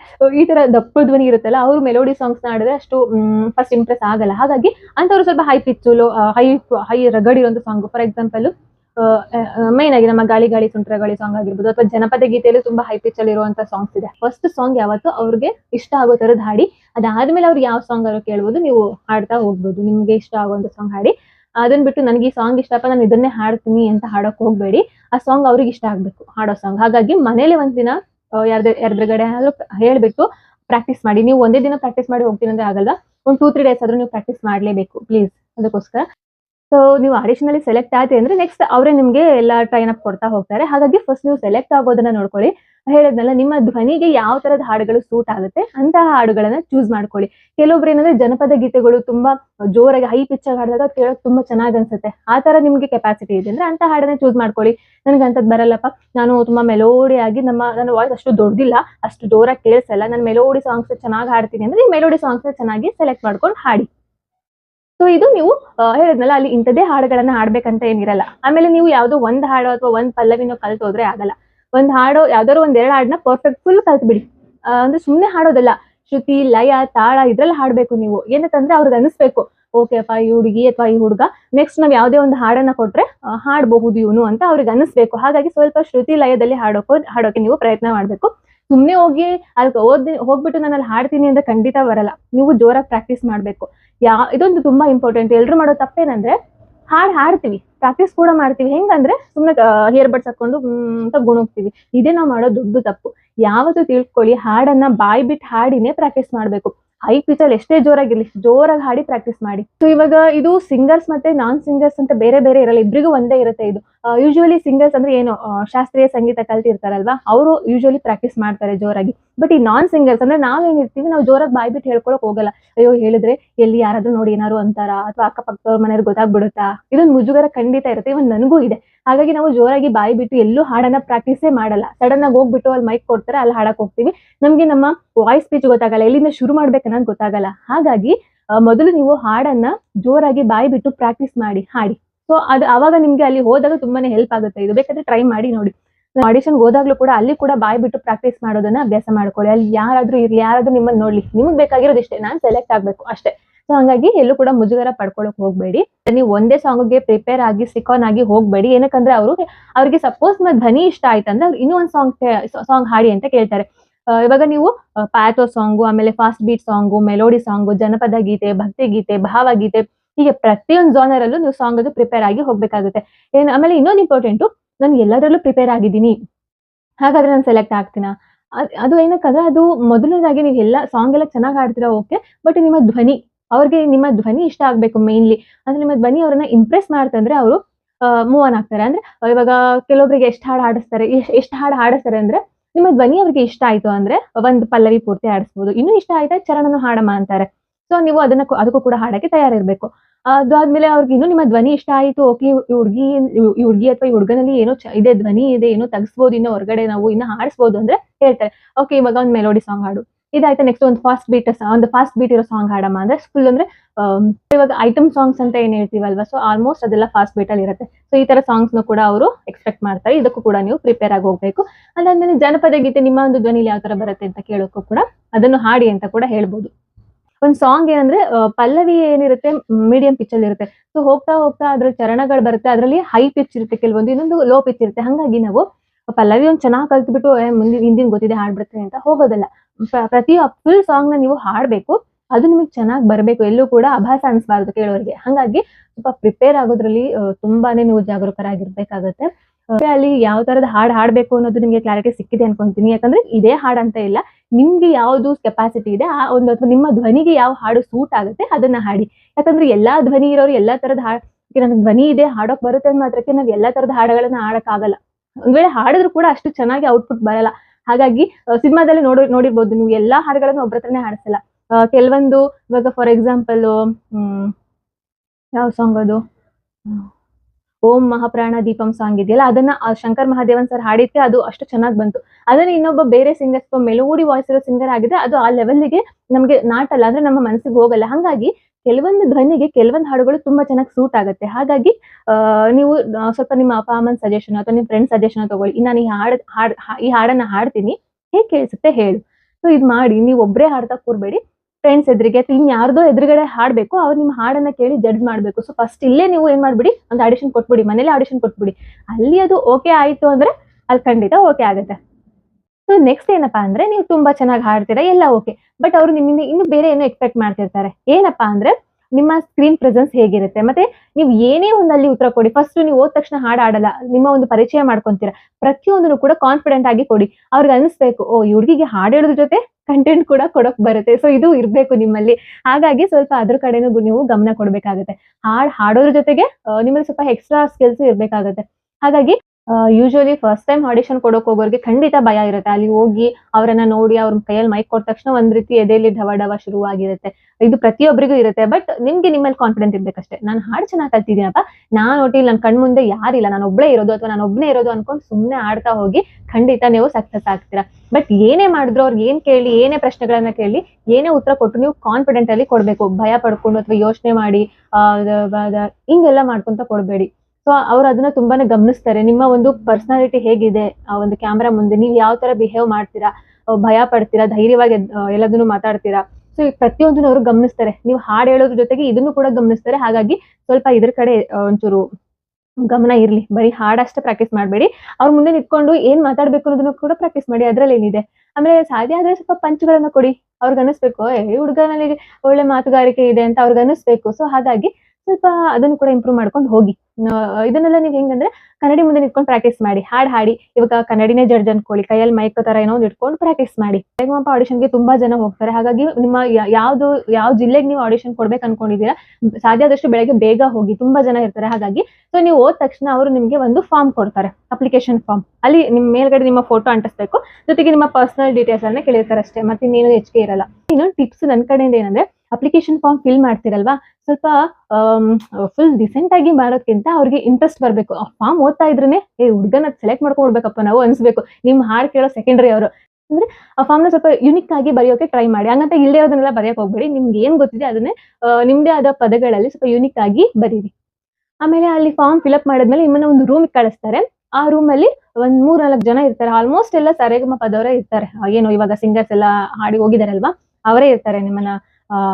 ಈ ತರ ದಪ್ಪ ಧ್ವನಿ ಇರುತ್ತಲ್ಲ, ಅವರು ಮೆಲೋಡಿ ಸಾಂಗ್ಸ್ನ ಹಾಡಿದ್ರೆ ಅಷ್ಟು ಫಸ್ಟ್ ಇಂಪ್ರೆಸ್ ಆಗಲ್ಲ. ಹಾಗಾಗಿ ಅಂತವ್ರು ಸ್ವಲ್ಪ high pitch low high high ರಗಡಿ ಇರುವಂತ ಸಾಂಗ್ ಫಾರ್ ಎಕ್ಸಾಂಪಲ್ ಮೇನ್ ಆಗಿ ನಮ್ಮ ಗಾಳಿ ಗಾಳಿ, ಸುಂಟ್ರ ಗಾಳಿ ಸಾಂಗ್ ಆಗಿರ್ಬೋದು ಅಥವಾ ಜನಪದ ಗೀತೆಯಲ್ಲಿ ತುಂಬಾ ಹೈ ಪಿಚ್ ಅಲ್ಲಿ ಇರುವಂತ ಸಾಂಗ್ಸ್ ಇದೆ. ಫಸ್ಟ್ ಸಾಂಗ್ ಯಾವತ್ತು ಅವ್ರಿಗೆ ಇಷ್ಟ ಆಗೋ ತರದ್ ಹಾಡಿ, ಅದಾದ್ಮೇಲೆ ಅವ್ರು ಯಾವ ಸಾಂಗ್ ಅವರು ಕೇಳ್ಬೋದು, ನೀವು ಹಾಡ್ತಾ ಹೋಗ್ಬೋದು. ನಿಮ್ಗೆ ಇಷ್ಟ ಆಗುವಂತ ಸಾಂಗ್ ಹಾಡಿ. ಅದನ್ನ ಬಿಟ್ಟು ನನಗೆ ಈ ಸಾಂಗ್ ಇಷ್ಟಪ್ಪ ನಾನು ಇದನ್ನೇ ಹಾಡ್ತೀನಿ ಅಂತ ಹಾಡೋಕೆ ಹೋಗ್ಬೇಡಿ. ಆ ಸಾಂಗ್ ಅವ್ರಿಗೆ ಇಷ್ಟ ಆಗ್ಬೇಕು, ಹಾಡೋ ಸಾಂಗ್ ಹಾಗಾಗಿ ಮನೇಲಿ ಒಂದಿನ ಯಾರ್ದ ಯಾರ್ದ್ರಗಡೆ ಏನಾದ್ರು ಹೇಳ್ಬಿಟ್ಟು ಪ್ರಾಕ್ಟೀಸ್ ಮಾಡಿ. ನೀವು ಒಂದೇ ದಿನ ಪ್ರಾಕ್ಟೀಸ್ ಮಾಡಿ ಹೋಗ್ತೀನಿ ಅಂದ್ರೆ ಆಗಲ್ಲ ಒಂದು ಟೂ ತ್ರೀ ಡೇಸ್ ಆದ್ರೂ ನೀವು ಪ್ರಾಕ್ಟೀಸ್ ಮಾಡಲೇಬೇಕು ಪ್ಲೀಸ್ ಅದಕ್ಕೋಸ್ಕರ. ಸೊ ನೀವು ಆಡಿಷನಲ್ಲಿ ಸೆಲೆಕ್ಟ್ ಆಯ್ತು ಅಂದ್ರೆ ನೆಕ್ಸ್ಟ್ ಅವರೇ ನಿಮಗೆ ಎಲ್ಲ ಟ್ರೈನ್ ಅಪ್ ಕೊಡ್ತಾ ಹೋಗ್ತಾರೆ. ಹಾಗಾಗಿ ಫಸ್ಟ್ ನೀವು ಸೆಲೆಕ್ಟ್ ಆಗೋದನ್ನ ನೋಡ್ಕೊಳ್ಳಿ. ಹೇಳಿದ್ನಲ್ಲ, ನಿಮ್ಮ ಧ್ವನಿಗೆ ಯಾವ ತರದ ಹಾಡುಗಳು ಸೂಟ್ ಆಗುತ್ತೆ ಅಂತಹ ಹಾಡುಗಳನ್ನ ಚೂಸ್ ಮಾಡ್ಕೊಳ್ಳಿ. ಕೆಲವೊಬ್ರು ಏನಂದ್ರೆ ಜನಪದ ಗೀತೆಗಳು ತುಂಬಾ ಜೋರಾಗಿ ಹೈ ಪಿಚ್ ಹಾಡಿದಾಗ ಕೇಳೋಕ್ ತುಂಬಾ ಚೆನ್ನಾಗಿ ಅನ್ಸುತ್ತೆ. ಆ ತರ ನಿಮ್ಗೆ ಕೆಪಾಸಿಟಿ ಇದೆ ಅಂದ್ರೆ ಅಂತ ಹಾಡನ್ನ ಚೂಸ್ ಮಾಡ್ಕೊಳ್ಳಿ. ನನಗೆ ಅಂತದ್ ಬರಲ್ಲಪ್ಪ. ನಾನು ತುಂಬಾ ಮೆಲೋಡಿ ಆಗಿ ನಮ್ಮ, ನನ್ನ ವಾಯ್ಸ್ ಅಷ್ಟು ದೊಡ್ಡದಿಲ್ಲ ಅಷ್ಟು ಜೋರಾಗಿ ಕೇಳಿಸಲ್ಲ. ನಾನು ಮೆಲೋಡಿ ಸಾಂಗ್ಸ್ ಚೆನ್ನಾಗಿ ಹಾಡ್ತೀನಿ ಅಂದ್ರೆ ಈ ಮೆಲೋಡಿ ಸಾಂಗ್ಸ್ ಚೆನ್ನಾಗಿ ಸೆಲೆಕ್ಟ್ ಮಾಡ್ಕೊಂಡು ಹಾಡಿ. ಸೊ ಇದು ನೀವು ಹೇಳಿದ್ನಲ್ಲ, ಅಲ್ಲಿ ಇಂಥದೇ ಹಾಡುಗಳನ್ನ ಹಾಡ್ಬೇಕಂತ ಏನಿರಲ್ಲ. ಆಮೇಲೆ ನೀವು ಯಾವುದೋ ಒಂದ್ ಹಾಡು ಅಥವಾ ಒಂದ್ ಪಲ್ಲವಿನೋ ಕಲ್ತು ಹೋದ್ರೆ ಆಗಲ್ಲ. ಒಂದ್ ಹಾಡು, ಯಾವ್ದಾದ್ರು ಒಂದ್ ಎರಡು ಹಾಡನ್ನ ಪರ್ಫೆಕ್ಟ್ ಫುಲ್ ಕಲ್ತ್ಬಿಡಿ ಅಂದ್ರೆ ಸುಮ್ನೆ ಹಾಡೋದಲ್ಲ. ಶ್ರುತಿ, ಲಯ, ತಾಳ, ಇದ್ರಲ್ಲಿ ಹಾಡ್ಬೇಕು ನೀವು. ಏನಂತಂದ್ರೆ ಅವ್ರಿಗೆ ಅನಿಸ್ಬೇಕು. ಓಕೆ, ಅಪ್ಪ, ಈ ಹುಡುಗಿ ಅಥವಾ ಈ ಹುಡುಗ ನೆಕ್ಸ್ಟ್ ನಾವ್ ಯಾವುದೇ ಒಂದು ಹಾಡನ್ನ ಕೊಟ್ರೆ ಹಾಡ್ಬಹುದು ಇವನು ಅಂತ ಅವ್ರಿಗೆ ಅನಿಸ್ಬೇಕು. ಹಾಗಾಗಿ ಸ್ವಲ್ಪ ಶ್ರುತಿ, ಲಯದಲ್ಲಿ ಹಾಡೋಕೋ, ಹಾಡೋಕೆ ನೀವು ಪ್ರಯತ್ನ ಮಾಡ್ಬೇಕು. ಸುಮ್ನೆ ಹೋಗಿ ಅಲ್ಲಿ ಓದಿ ಹೋಗ್ಬಿಟ್ಟು ನಾನು ಅಲ್ಲಿ ಹಾಡ್ತೀನಿ ಅಂತ ಖಂಡಿತ ಬರಲ್ಲ. ನೀವು ಜೋರಾಗಿ ಪ್ರಾಕ್ಟೀಸ್ ಮಾಡ್ಬೇಕು. ಯಾ ಇದೊಂದು ತುಂಬಾ ಇಂಪಾರ್ಟೆಂಟ್ ಎಲ್ಲರೂ ಮಾಡೋ ತಪ್ಪೇನಂದ್ರೆ ಹಾಡ್ ಹಾಡ್ತೀವಿ. ಪ್ರಾಕ್ಟೀಸ್ ಕೂಡ ಮಾಡ್ತೀವಿ. ಹೆಂಗಂದ್ರೆ ಸುಮ್ಮನೆ ಹೇರ್ ಬಡ್ಸ್ ಹಾಕೊಂಡು ಅಂತ ಗುಣೋಗ್ತೀವಿ. ಇದೇ ನಾವು ಮಾಡೋ ದೊಡ್ಡ ತಪ್ಪು. ಯಾವತ್ತು ತಿಳ್ಕೊಳ್ಳಿ, ಹಾಡನ್ನ ಬಾಯ್ ಬಿಟ್ಟು ಹಾಡಿನೇ ಪ್ರಾಕ್ಟೀಸ್ ಮಾಡ್ಬೇಕು. ಹೈ ಪಿಚಲ್ಲಿ ಎಷ್ಟೇ ಜೋರಾಗಿರ್ಲಿ ಜೋರಾಗಿ ಹಾಡಿ ಪ್ರಾಕ್ಟೀಸ್ ಮಾಡಿ. ಸೊ ಇವಾಗ ಇದು ಸಿಂಗರ್ಸ್ ಮತ್ತೆ ನಾನ್ ಸಿಂಗರ್ಸ್ ಅಂತ ಬೇರೆ ಬೇರೆ ಇರಲ್ಲ ಇಬ್ಬರಿಗೂ ಒಂದೇ ಇರುತ್ತೆ ಇದು. ಯೂಶುವಲಿ ಸಿಂಗರ್ಸ್ ಅಂದ್ರೆ ಏನು ಶಾಸ್ತ್ರೀಯ ಸಂಗೀತ ಕಲ್ತಿರ್ತಾರಲ್ವಾ ಅವರು ಯೂಶುವಲಿ ಪ್ರಾಕ್ಟೀಸ್ ಮಾಡ್ತಾರೆ ಜೋರಾಗಿ. ಬಟ್ ಈ ನಾನ್ ಸಿಂಗರ್ಸ್ ಅಂದ್ರೆ ನಾವ್ ಹೆಂಗಿರ್ತೀವಿ ನಾವು ಜೋರಾಗಿ ಬಾಯ್ ಬಿಟ್ಟು ಹೇಳ್ಕೊಳಕ್ ಹೋಗಲ್ಲ. ಅಯ್ಯೋ, ಹೇಳಿದ್ರೆ ಎಲ್ಲಿ ಯಾರಾದ್ರೂ ನೋಡಿ ಏನಾರು ಅಂತಾರ, ಅಥವಾ ಅಕ್ಕಪಕ್ಕದವ್ರ ಮನೆಯವ್ರಿಗೆ ಗೊತ್ತಾಗ್ಬಿಡುತ್ತಾ? ಇದೊಂದು ಮುಜುಗರ ಖಂಡಿತ ಇರುತ್ತೆ, ಇವನ್ ನನಗೂ ಇದೆ. ಹಾಗಾಗಿ ನಾವು ಜೋರಾಗಿ ಬಾಯಿ ಬಿಟ್ಟು ಎಲ್ಲೂ ಹಾಡನ್ನ ಪ್ರಾಕ್ಟೀಸೇ ಮಾಡಲ್ಲ. ಸಡನ್ ಆಗಿ ಹೋಗ್ಬಿಟ್ಟು ಅಲ್ಲಿ ಮೈಕ್ ಕೊಡ್ತಾರೆ, ಅಲ್ಲಿ ಹಾಡಕ್ ಹೋಗ್ತೀವಿ. ನಮ್ಗೆ ನಮ್ಮ ವಾಯ್ಸ್ ಸ್ಪೀಚ್ ಗೊತ್ತಾಗಲ್ಲ, ಎಲ್ಲಿಂದ ಶುರು ಮಾಡ್ಬೇಕನ್ನೋದು ಗೊತ್ತಾಗಲ್ಲ. ಹಾಗಾಗಿ ಮೊದಲು ನೀವು ಹಾಡನ್ನ ಜೋರಾಗಿ ಬಾಯಿ ಬಿಟ್ಟು ಪ್ರಾಕ್ಟೀಸ್ ಮಾಡಿ, ಹಾಡಿ. ಸೊ ಅದು ಅವಾಗ ನಿಮ್ಗೆ ಅಲ್ಲಿ ಹೋದಾಗ ತುಂಬಾನೇ ಹೆಲ್ಪ್ ಆಗುತ್ತೆ. ಇದು ಬೇಕಾದ್ರೆ ಟ್ರೈ ಮಾಡಿ ನೋಡಿ. ಆಡಿಷನ್ ಹೋದಾಗ್ಲೂ ಕೂಡ ಅಲ್ಲಿ ಕೂಡ ಬಾಯಿ ಬಿಟ್ಟು ಪ್ರಾಕ್ಟೀಸ್ ಮಾಡೋದನ್ನ ಅಭ್ಯಾಸ ಮಾಡ್ಕೊಳ್ಳಿ. ಅಲ್ಲಿ ಯಾರಾದ್ರೂ ಇರ್ಲಿ, ಯಾರಾದ್ರೂ ನಿಮ್ಮನ್ನ ನೋಡ್ಲಿ. ನಿಮ್ಗೆ ಬೇಕಾಗಿರೋದು ಇಷ್ಟೇ. ನಾನ್ ಸೆಲೆಕ್ಟ್ ಆಗ್ಬೇಕು ಅಷ್ಟೇ. ಸೊ ಹಂಗಾಗಿ ಎಲ್ಲೂ ಕೂಡ ಮುಜುಗರ ಪಡ್ಕೊಳಕ್ ಹೋಗ್ಬೇಡಿ. ನೀವು ಒಂದೇ ಸಾಂಗ್ಗೆ ಪ್ರಿಪೇರ್ ಆಗಿ ಸಿಕಾನ್ ಆಗಿ ಹೋಗ್ಬೇಡಿ. ಏನಕ್ಕಂದ್ರೆ ಅವರು, ಅವ್ರಿಗೆ ಸಪೋಸ್ನ ಧ್ವನಿ ಇಷ್ಟ ಆಯ್ತಂದ್ರೆ ಅವ್ರು ಇನ್ನೂ ಒಂದು ಸಾಂಗ್ ಸಾಂಗ್ ಹಾಡಿ ಅಂತ ಕೇಳ್ತಾರೆ. ಇವಾಗ ನೀವು ಪ್ಯಾಥೋ ಸಾಂಗು ಆಮೇಲೆ fast beat song melody song ಜನಪದ ಗೀತೆ, ಭಕ್ತಿ ಗೀತೆ ಭಾವಗೀತೆ ಹೀಗೆ ಪ್ರತಿಯೊಂದು ಜಾನರ್ ಅಲ್ಲೂ ನೀವು ಸಾಂಗ್ ಅದು ಪ್ರಿಪೇರ್ ಆಗಿ ಹೋಗ್ಬೇಕಾಗುತ್ತೆ. ಏನ್, ಆಮೇಲೆ ಇನ್ನೊಂದು ಇಂಪಾರ್ಟೆಂಟು ನಾನು ಎಲ್ಲದರಲ್ಲೂ ಪ್ರಿಪೇರ್ ಆಗಿದ್ದೀನಿ. ಹಾಗಾದ್ರೆ ನಾನು ಸೆಲೆಕ್ಟ್ ಆಗ್ತೀನ? ಅದ್- ಅದು ಏನಕ್ಕಂದ್ರೆ ಅದು ಮೊದಲನೇದಾಗಿ ನೀವು ಎಲ್ಲ ಸಾಂಗ್ ಎಲ್ಲ ಚೆನ್ನಾಗಿ ಹಾಡ್ತೀರಾ ಓಕೆ ಬಟ್ ನಿಮ್ಮ ಧ್ವನಿ ಅವ್ರಿಗೆ ನಿಮ್ಮ ಧ್ವನಿ ಇಷ್ಟ ಆಗ್ಬೇಕು ಮೇನ್ಲಿ ಅಂದ್ರೆ ನಿಮ್ಮ ಧ್ವನಿ ಅವ್ರನ್ನ ಇಂಪ್ರೆಸ್ ಮಾಡ್ತಂದ್ರೆ ಅವರು ಮೂವ್ ಆನ್ ಆಗ್ತಾರೆ. ಅಂದ್ರೆ ಇವಾಗ ಕೆಲವೊಬ್ರಿಗೆ ಎಷ್ಟು ಹಾಡು ಹಾಡಿಸ್ತಾರೆ, ಎಷ್ಟು ಹಾಡು ಹಾಡಿಸ್ತಾರೆ ಅಂದ್ರೆ, ನಿಮ್ಮ ಧ್ವನಿ ಅವ್ರಿಗೆ ಇಷ್ಟ ಆಯ್ತು ಅಂದ್ರೆ ಒಂದು ಪಲ್ಲವಿ ಪೂರ್ತಿ ಆಡಿಸ್ಬೋದು ಇನ್ನು ಇಷ್ಟ ಆಯ್ತಾ ಚರಣನು ಹಾಡಮ್ಮ ಅಂತಾರೆ. ಸೊ ನೀವು ಅದನ್ನ ಅದಕ್ಕೂ ಕೂಡ ಹಾಡಕ್ಕೆ ತಯಾರಿರ್ಬೇಕು. ಅದಾದ್ಮೇಲೆ ಅವ್ರಿಗೆ ಇನ್ನು ನಿಮ್ಮ ಧ್ವನಿ ಇಷ್ಟ ಆಯ್ತು, ಓಕೆ ಹುಡುಗಿ ಹುಡುಗಿ ಅಥವಾ ಹುಡುಗನಲ್ಲಿ ಏನೋ ಇದೆ ಧ್ವನಿ ಇದೆ, ಏನೋ ತಗ್ಸ್ಬೋದು, ಇನ್ನೂ ಹೊರಗಡೆ ನಾವು ಇನ್ನು ಹಾಡಿಸ್ಬೋದು ಅಂದ್ರೆ ಹೇಳ್ತಾರೆ. ಓಕೆ, ಇವಾಗ ಒಂದು ಮೆಲೋಡಿ ಸಾಂಗ್ ಹಾಡು. ಇದಾಯ್ತಾ ನೆಕ್ಸ್ಟ್ ಒಂದು ಫಾಸ್ಟ್ ಬೀಟ್ ಒಂದು ಫಾಸ್ಟ್ ಬೀಟ್ ಇರೋ ಸಾಂಗ್ ಹಾಡಮ್ಮ ಅಂದ್ರೆ ಫುಲ್ ಅಂದ್ರೆ ಆಮ್, ಇವಾಗ ಐಟಮ್ ಸಾಂಗ್ಸ್ ಅಂತ ಏನ್ ಹೇಳ್ತೀವಲ್ವಾ ಸೊ ಆಲ್ಮೋಸ್ಟ್ ಅದೆಲ್ಲ ಫಾಸ್ಟ್ ಬೀಟ್ ಅಲ್ಲಿ ಇರುತ್ತೆ. ಸೊ ಈ ತರ ಸಾಂಗ್ಸ್ನ ಕೂಡ ಅವರು ಎಕ್ಸ್ಪೆಕ್ಟ್ ಮಾಡ್ತಾರೆ ಇದಕ್ಕೂ ಕೂಡ ನೀವು ಪ್ರಿಪೇರ್ ಆಗಿ ಹೋಗ್ಬೇಕು. ಅದಾದ್ಮೇಲೆ ಜನಪದ ಗೀತೆ ನಿಮ್ಮ ಒಂದು ಧ್ವನಿಲಿ ಯಾವ ತರ ಬರುತ್ತೆ ಅಂತ ಕೇಳೋಕ್ಕೂ ಕೂಡ ಅದನ್ನು ಹಾಡಿ ಅಂತ ಕೂಡ ಹೇಳ್ಬೋದು. ಒಂದು ಸಾಂಗ್ ಏನಂದ್ರೆ ಪಲ್ಲವಿ ಏನಿರುತ್ತೆ ಮೀಡಿಯಂ ಪಿಚ್ ಅಲ್ಲಿ ಇರುತ್ತೆ. ಸೊ ಹೋಗ್ತಾ ಹೋಗ್ತಾ ಅದ್ರ ಚರಣಗಳು ಬರುತ್ತೆ ಅದರಲ್ಲಿ ಹೈ ಪಿಚ್ ಇರುತ್ತೆ ಕೆಲವೊಂದು ಇನ್ನೊಂದು ಲೋ ಪಿಚ್ ಇರುತ್ತೆ. ಹಂಗಾಗಿ ನಾವು ಪಲ್ಲವಿ ಒಂದು ಚೆನ್ನಾಗಿ ಕಲ್ತ್ಬಿಟ್ಟು ಮುಂದಿನ, ಹಿಂದಿನ ಗೊತ್ತಿದೆ, ಹಾಡ್ಬಿಡ್ತೇನೆ ಅಂತ ಹೋಗೋದಲ್ಲ. ಪ್ರತಿ ಫುಲ್ ಸಾಂಗ್ನ ನೀವು ಹಾಡ್ಬೇಕು, ಅದು ನಿಮಗೆ ಚೆನ್ನಾಗಿ ಬರಬೇಕು. ಎಲ್ಲೂ ಕೂಡ ಅಭಾಸ ಅನ್ಸ್ಬಾರ್ದು ಕೇಳೋರಿಗೆ. ಹಂಗಾಗಿ ಸ್ವಲ್ಪ ಪ್ರಿಪೇರ್ ಆಗೋದ್ರಲ್ಲಿ ತುಂಬಾನೇ ನೀವು ಜಾಗರೂಕರಾಗಿರ್ಬೇಕಾಗತ್ತೆ. ಅಲ್ಲಿ ಯಾವ ತರದ ಹಾಡು ಹಾಡ್ಬೇಕು ಅನ್ನೋದು ನಿಮಗೆ ಕ್ಲಾರಿಟಿ ಸಿಕ್ಕಿದೆ ಅನ್ಕೊಂತೀನಿ. ಯಾಕಂದ್ರೆ ಇದೇ ಹಾಡ್ ಅಂತ ಇಲ್ಲ. ನಿಮ್ಗೆ ಯಾವ್ದು ಕೆಪಾಸಿಟಿ ಇದೆ, ಆ ಒಂದು ಅಥವಾ ನಿಮ್ಮ ಧ್ವನಿಗೆ ಯಾವ ಹಾಡು ಸೂಟ್ ಆಗುತ್ತೆ, ಅದನ್ನ ಹಾಡಿ. ಯಾಕಂದ್ರೆ ಎಲ್ಲಾ ಧ್ವನಿ ಇರೋರು, ಎಲ್ಲಾ ತರದ ಹಾಡು ನನಗೆ ಧ್ವನಿ ಇದೆ, ಹಾಡೋಕ್ ಬರುತ್ತೆ ಮಾತ್ರಕ್ಕೆ ನಾವ್ ಎಲ್ಲಾ ತರದ ಹಾಡುಗಳನ್ನ ಹಾಡಕ್ ಆಗಲ್ಲ ಒಂದ್ ವೇಳೆ ಹಾಡಿದ್ರು ಕೂಡ ಅಷ್ಟು ಚೆನ್ನಾಗಿ ಔಟ್ಪುಟ್ ಬರಲ್ಲ. ಹಾಗಾಗಿ ಸಿನಿಮಾದಲ್ಲಿ ನೋಡಿ, ನೋಡಿರ್ಬೋದು ನೀವು ಎಲ್ಲಾ ಹಾಡುಗಳನ್ನು ಒಬ್ಬರ ಹತ್ರನೇ ಹಾಡಿಸಲ್ಲ. ಕೆಲವೊಂದು ಇವಾಗ ಫಾರ್ ಎಕ್ಸಾಂಪಲ್ ಹ್ಮ್, ಯಾವ ಸಾಂಗ್ ಅದು? ಓಂ ಮಹಾಪ್ರಾಣ ದೀಪಂ ಸಾಂಗ್ ಇದೆಯಲ್ಲ, ಅದನ್ನ ಶಂಕರ್ ಮಹಾದೇವನ್ ಸರ್ ಹಾಡಿದ್ಕೆ ಅದು ಅಷ್ಟು ಚೆನ್ನಾಗಿ ಬಂತು. ಅದನ್ನ ಇನ್ನೊಬ್ಬ ಬೇರೆ ಸಿಂಗರ್ಸ್ ಮೆಲೋಡಿ ವಾಯ್ಸ್ ಇರೋ ಸಿಂಗರ್ ಆಗಿದ್ರೆ ಅದು ಆ ಲೆವೆಲ್ಗೆ ನಮಗೆ ನಾಟಲ್ಲ, ಅಂದ್ರೆ ನಮ್ಮ ಮನಸ್ಸಿಗೆ ಹೋಗಲ್ಲ. ಹಾಗಾಗಿ ಕೆಲವೊಂದು ಧ್ವನಿಗೆ ಕೆಲವೊಂದು ಹಾಡುಗಳು ತುಂಬಾ ಚೆನ್ನಾಗಿ ಸೂಟ್ ಆಗುತ್ತೆ. ಹಾಗಾಗಿ ನೀವು ಸ್ವಲ್ಪ ನಿಮ್ಮ ಅಪ್ಪ, ಅಮ್ಮನ ಸಜೆಷನ್ ಅಥವಾ ನಿಮ್ಮ ಫ್ರೆಂಡ್ ಸಜೆಷನ್ ತಗೊಳ್ಳಿ. ನಾನು ಈ ಹಾಡ್ ಹಾಡ್ ಈ ಹಾಡನ್ನ ಹಾಡ್ತೀನಿ. ಹೇಗೆ ಕೇಳಿಸುತ್ತೆ ಹೇಳು. ಸೊ ಇದು ಮಾಡಿ, ನೀವು ಒಬ್ಬರೇ ಹಾಡ್ತಾ ಕೂರ್ಬೇಡಿ. ಫ್ರೆಂಡ್ಸ್ ಎದುರಿಗೆ ಅಥವಾ ಇನ್ ಯಾರ್ದೋ ಎದುರುಗಡೆ ಹಾಡ್ಬೇಕು, ಅವ್ರು ನಿಮ್ಮ ಹಾಡನ್ನ ಕೇಳಿ ಜಡ್ಜ್ ಮಾಡಬೇಕು. ಸೊ ಫಸ್ಟ್ ಇಲ್ಲೇ ನೀವು ಏನ್ ಮಾಡ್ಬಿಡಿ, ಒಂದು ಆಡಿಷನ್ ಕೊಟ್ಬಿಡಿ, ಮನೇಲಿ ಆಡಿಷನ್ ಕೊಟ್ಬಿಡಿ. ಅಲ್ಲಿ ಅದು ಓಕೆ ಆಯ್ತು ಅಂದ್ರೆ, ಅಲ್ಲಿ ಖಂಡಿತ ಓಕೆ ಆಗುತ್ತೆ. ಸೊ ನೆಕ್ಸ್ಟ್ ಏನಪ್ಪಾ ಅಂದ್ರೆ ನೀವು ತುಂಬಾ ಚೆನ್ನಾಗಿ ಹಾಡ್ತೀರಾ, ಎಲ್ಲ ಓಕೆ ಬಟ್ ಅವರು ನಿಮ್ಮಿಂದ ಇನ್ನು ಬೇರೆ ಏನೋ ಎಕ್ಸ್ಪೆಕ್ಟ್ ಮಾಡ್ತಿರ್ತಾರೆ. ಏನಪ್ಪಾ ಅಂದ್ರೆ ನಿಮ್ಮ ಸ್ಕ್ರೀನ್ ಪ್ರೆಸೆನ್ಸ್ ಹೇಗಿರುತ್ತೆ? ಮತ್ತೆ ನೀವು ಏನೇ ಒಂದಲ್ಲಿ ಉತ್ತರ ಕೊಡಿ. ಫಸ್ಟ್ ನೀವು ಹೋದ ತಕ್ಷಣ ಹಾಡು ಆಡಲ್ಲ ನಿಮ್ಮ ಒಂದು ಪರಿಚಯ ಮಾಡ್ಕೊಂತೀರಾ. ಪ್ರತಿಯೊಂದನ್ನು ಕೂಡ ಕಾನ್ಫಿಡೆಂಟ್ ಆಗಿ ಕೊಡಿ. ಅವ್ರಿಗೆ ಅನಿಸ್ಬೇಕು, ಓ ಹುಡುಗಿಗೆ ಹಾಡು ಹೇಳೋದ್ರ ಜೊತೆ ಕಂಟೆಂಟ್ ಕೂಡ ಕೊಡಕ್ ಬರುತ್ತೆ. ಸೊ ಇದು ಇರಬೇಕು ನಿಮ್ಮಲ್ಲಿ. ಹಾಗಾಗಿ ಸ್ವಲ್ಪ ಅದ್ರ ಕಡೆನೂ ನೀವು ಗಮನ ಕೊಡಬೇಕಾಗುತ್ತೆ. ಹಾಡು ಹಾಡೋದ್ರ ಜೊತೆಗೆ ನಿಮ್ಮಲ್ಲಿ ಸ್ವಲ್ಪ ಎಕ್ಸ್ಟ್ರಾ ಸ್ಕಿಲ್ಸ್ ಇರಬೇಕಾಗುತ್ತೆ. ಹಾಗಾಗಿ ಯೂಶುವಲಿ ಫಸ್ಟ್ ಟೈಮ್ ಆಡಿಷನ್ ಕೊಡೋಕ್ ಹೋಗೋರಿಗೆ ಖಂಡಿತ ಭಯ ಇರುತ್ತೆ. ಅಲ್ಲಿ ಹೋಗಿ ಅವರನ್ನ ನೋಡಿ ಅವ್ರ ಕೈಯಲ್ಲಿ ಮೈಕ್ ಕೊಟ್ಟ ತಕ್ಷಣ ಒಂದ್ ರೀತಿ ಎದೆಯಲ್ಲಿ ಢವ ಢವ ಶುರುವಾಗಿರುತ್ತೆ. ಇದು ಪ್ರತಿಯೊಬ್ಬರಿಗೂ ಇರುತ್ತೆ ಬಟ್ ನಿಮ್ಗೆ ನಿಮ್ಮಲ್ಲಿ ಕಾನ್ಫಿಡೆಂಟ್ ಇರ್ಬೇಕಷ್ಟೇ. ನಾನು ಹಾಡು ಚೆನ್ನಾಗಿ ಕಲ್ತಿದ್ದೀನಪ್ಪ. ನಾನು ಒಟ್ಟಿ ನನ್ನ ಕಣ್ ಮುಂದೆ ಯಾರಿಲ್ಲ ನಾನು ಒಬ್ಳೆ ಇರೋದು ಅಥವಾ ನಾನು ಒಬ್ನೇ ಇರೋದು ಅನ್ಕೊಂಡು ಸುಮ್ಮನೆ ಆಡ್ತಾ ಹೋಗಿ ಖಂಡಿತ ನೀವು ಸಕ್ಸಸ್ ಆಗ್ತೀರಾ. ಬಟ್ ಏನೇ ಮಾಡಿದ್ರು ಅವ್ರಿಗೆ ಏನ್ ಕೇಳಿ, ಏನೇ ಪ್ರಶ್ನೆಗಳನ್ನ ಕೇಳಿ, ಏನೇ ಉತ್ತರ ಕೊಟ್ಟು ನೀವು ಕಾನ್ಫಿಡೆಂಟ್ ಅಲ್ಲಿ ಕೊಡ್ಬೇಕು. ಭಯ ಪಡ್ಕೊಂಡು ಅಥವಾ ಯೋಚನೆ ಮಾಡಿ ಹಿಂಗೆಲ್ಲ ಮಾಡ್ಕೊಂತ ಕೊಡ್ಬೇಡಿ. ಸೊ ಅವ್ರು ಅದನ್ನ ತುಂಬಾನೇ ಗಮನಿಸ್ತಾರೆ. ನಿಮ್ಮ ಒಂದು ಪರ್ಸನಾಲಿಟಿ ಹೇಗಿದೆ? ಆ ಒಂದು ಕ್ಯಾಮ್ರಾ ಮುಂದೆ ನೀವು ಯಾವ ತರ ಬಿಹೇವ್ ಮಾಡ್ತೀರಾ? ಭಯ ಪಡ್ತೀರಾ? ಧೈರ್ಯವಾಗಿ ಎಲ್ಲದನ್ನು ಮಾತಾಡ್ತೀರಾ? ಸೊ ಈ ಪ್ರತಿಯೊಂದನ್ನು ಅವರು ಗಮನಿಸ್ತಾರೆ. ನೀವು ಹಾಡು ಹೇಳೋದ್ರ ಜೊತೆಗೆ ಇದನ್ನು ಕೂಡ ಗಮನಿಸ್ತಾರೆ. ಹಾಗಾಗಿ ಸ್ವಲ್ಪ ಇದ್ರ ಕಡೆ ಒಂಚೂರು ಗಮನ ಇರ್ಲಿ. ಬರೀ ಹಾಡಷ್ಟೇ ಪ್ರಾಕ್ಟೀಸ್ ಮಾಡಬೇಡಿ. ಅವ್ರ ಮುಂದೆ ನಿಂತ್ಕೊಂಡು ಏನ್ ಮಾತಾಡ್ಬೇಕು ಅನ್ನೋದನ್ನು ಕೂಡ ಪ್ರಾಕ್ಟೀಸ್ ಮಾಡಿ. ಅದ್ರಲ್ಲಿ ಏನಿದೆ? ಆಮೇಲೆ ಸಾಧ್ಯ ಆದ್ರೆ ಸ್ವಲ್ಪ ಪಂಚ್ಗಳನ್ನ ಕೊಡಿ. ಅವ್ರಿಗೆ ಅನಿಸ್ಬೇಕು ಈ ಹುಡುಗನಲ್ಲಿ ಒಳ್ಳೆ ಮಾತುಗಾರಿಕೆ ಇದೆ ಅಂತ ಅವ್ರಿಗೆ ಅನಿಸ್ಬೇಕು. ಸೊ ಹಾಗಾಗಿ ಸ್ವಲ್ಪ ಅದನ್ನು ಕೂಡ ಇಂಪ್ರೂವ್ ಮಾಡ್ಕೊಂಡು ಹೋಗಿ. ಇದನ್ನೆಲ್ಲ ನೀವು ಹೆಂಗಂದ್ರೆ ಕನ್ನಡಿ ಮುಂದೆ ನಿಂತ್ಕೊಂಡು ಪ್ರಾಕ್ಟೀಸ್ ಮಾಡಿ, ಹಾಡ್ ಹಾಡಿ. ಇವಾಗ ಕನ್ನಡಿನೇ ಜಡ್ಜ್ ಅನ್ಕೊಳ್ಳಿ ಕೈಯಲ್ಲಿ ಮೈಕ್ ತರ ಏನೋ ಒಂದು ಇಟ್ಕೊಂಡು ಪ್ರಾಕ್ಟೀಸ್ ಮಾಡಿ. ಸರಿಗಮಪ ಆಡಿಷನ್ಗೆ ತುಂಬಾ ಜನ ಹೋಗ್ತಾರೆ. ಹಾಗಾಗಿ ನಿಮ್ಮ ಯಾವ್ದು, ಯಾವ ಜಿಲ್ಲೆಗೆ ನೀವು ಆಡಿಷನ್ ಕೊಡ್ಬೇಕು ಅನ್ಕೊಂಡಿದ್ದೀರಾ, ಸಾಧ್ಯ ಆದಷ್ಟು ಬೆಳಗ್ಗೆ ಬೇಗ ಹೋಗಿ ತುಂಬಾ ಜನ ಇರ್ತಾರೆ. ಹಾಗಾಗಿ ಸೊ ನೀವು ಹೋದ ತಕ್ಷಣ ಅವರು ನಿಮಗೆ ಒಂದು ಫಾರ್ಮ್ ಕೊಡ್ತಾರೆ ಅಪ್ಲಿಕೇಶನ್ ಫಾರ್ಮ್ ಅಲ್ಲಿ ನಿಮ್ಮ ಮೇಲ್ಗಡೆ ನಿಮ್ಮ ಫೋಟೋ ಅಂಟಿಸ್ಬೇಕು. ಜೊತೆಗೆ ನಿಮ್ಮ ಪರ್ಸನಲ್ ಡೀಟೇಲ್ಸ್ ಅನ್ನ ಕೇಳಿರ್ತಾರೆ ಅಷ್ಟೇ. ಮತ್ತೆ ನೀನು ಹೆಚ್ಚಿಗೆ ಇರಲ್ಲ. ಇನ್ನೊಂದು ಟಿಪ್ಸ್ ನನ್ನ ಕಡೆಯಿಂದ ಏನಂದ್ರೆ ಅಪ್ಲಿಕೇಶನ್ ಫಾರ್ಮ್ ಫಿಲ್ ಮಾಡ್ತಿರಲ್ವಾ? ಸ್ವಲ್ಪ ಫುಲ್ ಡಿಸೆಂಟ್ ಆಗಿ ಮಾಡೋದ್ಕಿಂತ ಅವ್ರಿಗೆ ಇಂಟ್ರೆಸ್ಟ್ ಬರಬೇಕು. ಆ ಫಾರ್ಮ್ ಓದ್ತಾ ಇದ್ರೆ ಏ, ಹುಡುಗನ ಸೆಲೆಕ್ಟ್ ಮಾಡ್ಕೊಡ್ಬೇಕಪ್ಪ ನಾವು ಅನ್ಸ್ಬೇಕು. ನಿಮ್ ಹಾಡ್ ಕೇಳೋ ಸೆಕೆಂಡ್ರಿ ಅವರು. ಅಂದ್ರೆ, ಆ ಫಾರ್ಮ್ನ ಸ್ವಲ್ಪ ಯುನಿಕ್ ಆಗಿ ಬರೆಯೋಕೆ ಟ್ರೈ ಮಾಡಿ. ಹಂಗಂತ ಇಲ್ಲದೆ ಅದನ್ನೆಲ್ಲ ಬರೆಯಕ್ ಹೋಗ್ಬೇಡಿ. ನಿಮ್ಗೆ ಏನ್ ಗೊತ್ತಿದೆ ಅದನ್ನೇ ನಿಮ್ದೇ ಆದ ಪದಗಳಲ್ಲಿ ಸ್ವಲ್ಪ ಯುನಿಕ್ ಆಗಿ ಬರೀರಿ. ಆಮೇಲೆ ಅಲ್ಲಿ ಫಾರ್ಮ್ ಫಿಲ್ಅಪ್ ಮಾಡಿದ್ಮೇಲೆ ನಿಮ್ಮನ್ನ ಒಂದು ರೂಮ್ ಕಳಿಸ್ತಾರೆ. ಆ ರೂಮ್ ಅಲ್ಲಿ ಒಂದ್ ಮೂರ್ ನಾಲ್ಕು ಜನ ಇರ್ತಾರೆ. ಆಲ್ಮೋಸ್ಟ್ ಎಲ್ಲ ಸರೇಗಮ ಪದವರೇ ಇರ್ತಾರೆ. ಏನು ಇವಾಗ ಸಿಂಗರ್ಸ್ ಎಲ್ಲ ಹಾಡಿ ಹೋಗಿದಾರಲ್ವಾ ಅವರೇ ಇರ್ತಾರೆ ನಿಮ್ಮನ್ನ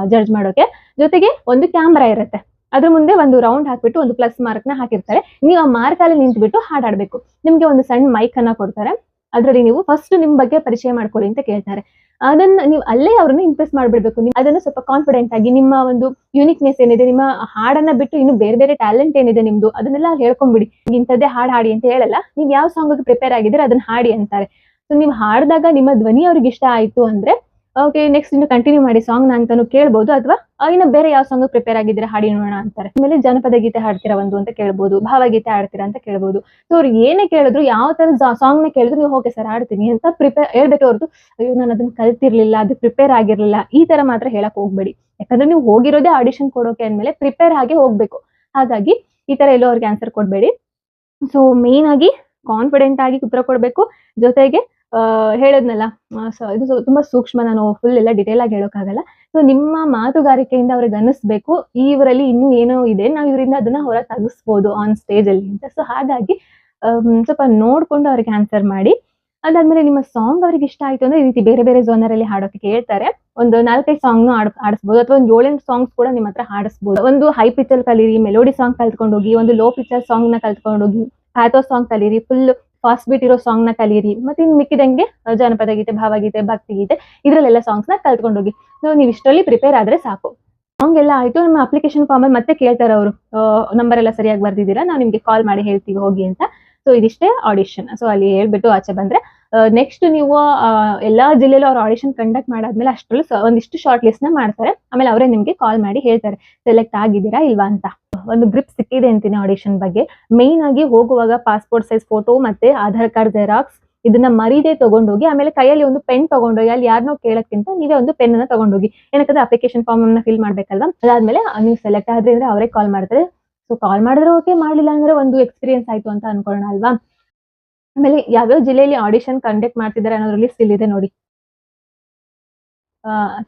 ಜಡ್ಜ್ ಮಾಡೋಕೆ. ಜೊತೆಗೆ ಒಂದು ಕ್ಯಾಮ್ರಾ ಇರುತ್ತೆ. ಅದ್ರ ಮುಂದೆ ಒಂದು ರೌಂಡ್ ಹಾಕ್ಬಿಟ್ಟು ಒಂದು ಪ್ಲಸ್ ಮಾರ್ಕ್ನ ಹಾಕಿರ್ತಾರೆ. ನೀವು ಆ ಮಾರ್ಕ್ ಅಲ್ಲಿ ನಿಂತ್ಬಿಟ್ಟು ಹಾಡಾಡ್ಬೇಕು. ನಿಮ್ಗೆ ಒಂದು ಸಣ್ಣ ಮೈಕ್ ಅನ್ನ ಕೊಡ್ತಾರೆ. ಅದ್ರಲ್ಲಿ ನೀವು ಫಸ್ಟ್ ನಿಮ್ ಬಗ್ಗೆ ಪರಿಚಯ ಮಾಡ್ಕೊಳ್ಳಿ ಅಂತ ಕೇಳ್ತಾರೆ. ಅದನ್ನ ನೀವು ಅಲ್ಲೇ ಅವ್ರನ್ನ ಇಂಪ್ರೆಸ್ ಮಾಡ್ಬಿಡ್ಬೇಕು. ಅದನ್ನ ಸ್ವಲ್ಪ ಕಾನ್ಫಿಡೆಂಟ್ ಆಗಿ ನಿಮ್ಮ ಒಂದು ಯುನಿಕ್ನೆಸ್ ಏನಿದೆ, ನಿಮ್ಮ ಹಾಡನ್ನ ಬಿಟ್ಟು ಇನ್ನು ಬೇರೆ ಬೇರೆ ಟ್ಯಾಲೆಂಟ್ ಏನಿದೆ ನಿಮ್ದು, ಅದನ್ನೆಲ್ಲ ಹೇಳ್ಕೊಂಡ್ಬಿಡಿ ಇಂಥದ್ದೇ ಹಾಡು ಹಾಡಿ ಅಂತ ಹೇಳಲ್ಲ. ನೀವು ಯಾವ ಸಾಂಗ್ ಪ್ರಿಪೇರ್ ಆಗಿದ್ರೆ ಅದನ್ನ ಹಾಡಿ ಅಂತಾರೆ. ಸೊ ನೀವು ಹಾಡಿದಾಗ ನಿಮ್ಮ ಧ್ವನಿ ಅವ್ರಿಗೆ ಇಷ್ಟ ಆಯ್ತು ಅಂದ್ರೆ ಓಕೆ ನೆಕ್ಸ್ಟ್ ಇನ್ನು ಕಂಟಿನ್ಯೂ ಮಾಡಿ ಸಾಂಗ್ನ ಅಂತಾನು ಕೇಳ್ಬಹುದು ಅಥವಾ ಇನ್ನು ಬೇರೆ ಯಾವ ಸಾಂಗ್ ಪ್ರಿಪೇರ್ ಆಗಿದ್ರೆ ಹಾಡಿ ನೋಡೋಣ ಅಂತಾರೆ. ಆಮೇಲೆ ಜನಪದ ಗೀತೆ ಹಾಡ್ತೀರಾ ಒಂದು ಅಂತ ಕೇಳ್ಬಹುದು ಭಾವಗೀತೆ ಹಾಡ್ತೀರಾ ಅಂತ ಕೇಳ್ಬಹುದು ಸೊ ಅವ್ರು ಏನೇ ಕೇಳಿದ್ರು, ಯಾವ ತರ ಸಾಂಗ್ನ ಕೇಳಿದ್ರು ನೀವು ಓಕೆ ಸರ್ ಹಾಡ್ತೀನಿ ಅಂತ ಪ್ರಿಪೇರ್ ಹೇಳ್ಬೇಕು ಅವ್ರದ್ದು ಅಯ್ಯೋ, ನಾನು ಅದನ್ನ ಕಲ್ತಿರ್ಲಿಲ್ಲ, ಅದು ಪ್ರಿಪೇರ್ ಆಗಿರ್ಲಿಲ್ಲ. ಈ ತರ ಮಾತ್ರ ಹೇಳಕ್ ಹೋಗ್ಬೇಡಿ. ಯಾಕಂದ್ರೆ ನೀವು ಹೋಗಿರೋದೇ ಆಡಿಷನ್ ಕೊಡೋಕೆ ಅಂದ್ಮೇಲೆ ಪ್ರಿಪೇರ್ ಆಗಿ ಹೋಗ್ಬೇಕು. ಹಾಗಾಗಿ, ಈ ತರ ಎಲ್ಲೋ ಅವ್ರಿಗೆ ಆನ್ಸರ್ ಕೊಡ್ಬೇಡಿ. ಸೊ ಮೇನ್ ಆಗಿ ಕಾನ್ಫಿಡೆಂಟ್ ಆಗಿ ಉತ್ತರ ಕೊಡ್ಬೇಕು. ಜೊತೆಗೆ ಹೇಳದ್ನಲ್ಲ ಸೊ, ಇದು ತುಂಬಾ ಸೂಕ್ಷ್ಮ, ನಾನು ಫುಲ್ ಎಲ್ಲ ಡಿಟೇಲ್ ಆಗಿ ಹೇಳೋಕ್ಕಾಗಲ್ಲ ಸೊ ನಿಮ್ಮ ಮಾತುಗಾರಿಕೆಯಿಂದ ಅವ್ರಿಗೆ ಅನ್ನಿಸ್ಬೇಕು ಇವರಲ್ಲಿ ಇನ್ನೂ ಏನೋ ಇದೆ, ನಾವು ಇವರಿಂದ ಅದನ್ನ ಹೊರ ತಗಿಸ್ಬೋದು ಆನ್ ಸ್ಟೇಜ್ ಅಲ್ಲಿ ಅಂತ. ಸೊ ಹಾಗಾಗಿ ಸ್ವಲ್ಪ ನೋಡ್ಕೊಂಡು ಅವ್ರಿಗೆ ಆನ್ಸರ್ ಮಾಡಿ. ಅದಾದ್ಮೇಲೆ ನಿಮ್ಮ ಸಾಂಗ್ ಅವ್ರಿಗೆ ಇಷ್ಟ ಆಯ್ತು ಅಂದ್ರೆ ಈ ರೀತಿ ಬೇರೆ ಬೇರೆ ಜೋನರ್ ಅಲ್ಲಿ ಹಾಡೋಕೆ ಕೇಳ್ತಾರೆ ಒಂದು ನಾಲ್ಕೈದು ಸಾಂಗ್ ನು ಆಡ್ ಆಡಿಸ್ಬೋದು ಅಥವಾ ಒಂದು ಏಳೆಂಟು ಸಾಂಗ್ಸ್ ಕೂಡ ನಿಮ್ಮ ಹತ್ರ ಹಾಡಿಸ್ಬೋದು. ಒಂದು ಹೈ ಪಿಚಲ್ ಕಲೀರಿ ಮೆಲೋಡಿ ಸಾಂಗ್ ಕಲ್ತ್ಕೊಂಡು ಹೋಗಿ ಒಂದು ಲೋ ಪಿಚರ್ ಸಾಂಗ್ನ ಕಲ್ತ್ಕೊಂಡು ಹೋಗಿ ಪ್ಯಾಥೋ ಸಾಂಗ್ ಕಲೀರಿ ಫುಲ್ ಫಾಸ್ಟ್ ಬೀಟ್ ಇರೋ ಸಾಂಗ್ನ ಕಲಿಯಿರಿ. ಮತ್ತೆ ಇನ್ ಮಿಕ್ಕಿದಂಗೆ ಜಾನಪದ ಗೀತೆ, ಭಾವಗೀತೆ, ಭಕ್ತಿ ಗೀತೆ, ಇದ್ರಲ್ಲೆಲ್ಲ ಸಾಂಗ್ಸ್ನ ಕಲ್ತ್ಕೊಂಡು ಹೋಗಿ ಸೊ ನೀವು ಇಷ್ಟರಲ್ಲಿ ಪ್ರಿಪೇರ್ ಆದ್ರೆ ಸಾಕು. ಸಾಂಗ್ ಎಲ್ಲ ಆಯ್ತು, ನಮ್ಮ ಅಪ್ಲಿಕೇಶನ್ ಫಾರ್ಮ್ ಅಲ್ಲಿ ಮತ್ತೆ ಕೇಳ್ತಾರೆ ಅವರು. ನಂಬರ್ ಎಲ್ಲ ಸರಿಯಾಗಿ ಬರ್ದಿದ್ದೀರಾ, ನಾವು ನಿಮ್ಗೆ ಕಾಲ್ ಮಾಡಿ ಹೇಳ್ತೀವಿ, ಹೋಗಿ ಅಂತ. ಸೊ ಇದಿಷ್ಟೇ ಆಡಿಷನ್ ಸೊ ಅಲ್ಲಿ ಹೇಳ್ಬಿಟ್ಟು ಆಚೆ ಬಂದ್ರೆ ನೆಕ್ಸ್ಟ್ ನೀವು ಎಲ್ಲಾ ಜಿಲ್ಲೆಲೂ ಅವ್ರ ಆಡಿಷನ್ ಕಂಡಕ್ಟ್ ಮಾಡಾದ್ಮೇಲೆ ಅಷ್ಟರಲ್ಲಿ ಒಂದಿಷ್ಟು ಶಾರ್ಟ್ ಲಿಸ್ಟ್ನ ಮಾಡ್ತಾರೆ. ಆಮೇಲೆ ಅವರೇ ನಿಮ್ಗೆ ಕಾಲ್ ಮಾಡಿ ಹೇಳ್ತಾರೆ ಸೆಲೆಕ್ಟ್ ಆಗಿದ್ದೀರಾ ಇಲ್ವಾ ಅಂತ? ಒಂದು ಗ್ರಿಪ್ ಸಿಕ್ಕಿದೆ ಅಂತೀನಿ ಆಡಿಷನ್ ಬಗ್ಗೆ. ಮೇನ್ ಆಗಿ ಹೋಗುವಾಗ ಪಾಸ್ಪೋರ್ಟ್ ಸೈಜ್ ಫೋಟೋ ಮತ್ತೆ ಆಧಾರ್ ಕಾರ್ಡ್ ಜೆರಾಕ್ಸ್ ಇದನ್ನ ಮರೀದೆ ತಗೊಂಡೋಗಿ, ಆಮೇಲೆ ಕೈಯಲ್ಲಿ ಒಂದು ಪೆನ್ ತಗೊಂಡೋಗಿ, ಅಲ್ಲಿ ಯಾರನ್ನೋ ಕೇಳಕ್ಕಿಂತ ನೀವೇ ಒಂದು ಪೆನ್ ಅನ್ನ ತಗೊಂಡೋಗಿ. ಏನಕ್ಕಂದ್ರೆ ಅಪ್ಲಿಕೇಶನ್ ಫಾರ್ಮ್ ಅನ್ನ ಫಿಲ್ ಮಾಡ್ಬೇಕಲ್ವಾ? ಅದಾದ್ಮೇಲೆ ನೀವು ಸೆಲೆಕ್ಟ್ ಆದ್ರೆ ಅಂದ್ರೆ ಅವರೇ ಕಾಲ್ ಮಾಡ್ತಾರೆ. ಸೊ ಕಾಲ್ ಮಾಡಿದ್ರೆ ಓಕೆ ಮಾಡ್ಲಿಲ್ಲ ಅಂದ್ರೆ ಒಂದು ಎಕ್ಸ್ಪೀರಿಯನ್ಸ್ ಆಯ್ತು ಅಂತ ಅನ್ಕೊಳ್ಳೋಣ ಅಲ್ವಾ? ಆಮೇಲೆ ಯಾವ್ಯಾವ ಜಿಲ್ಲೆಯಲ್ಲಿ ಆಡಿಷನ್ ಕಂಡಕ್ಟ್ ಮಾಡ್ತಿದ್ದಾರೆ ಅನ್ನೋದ್ರಲ್ಲಿ ಸ್ಟಿಲ್ ಇದೆ ನೋಡಿ.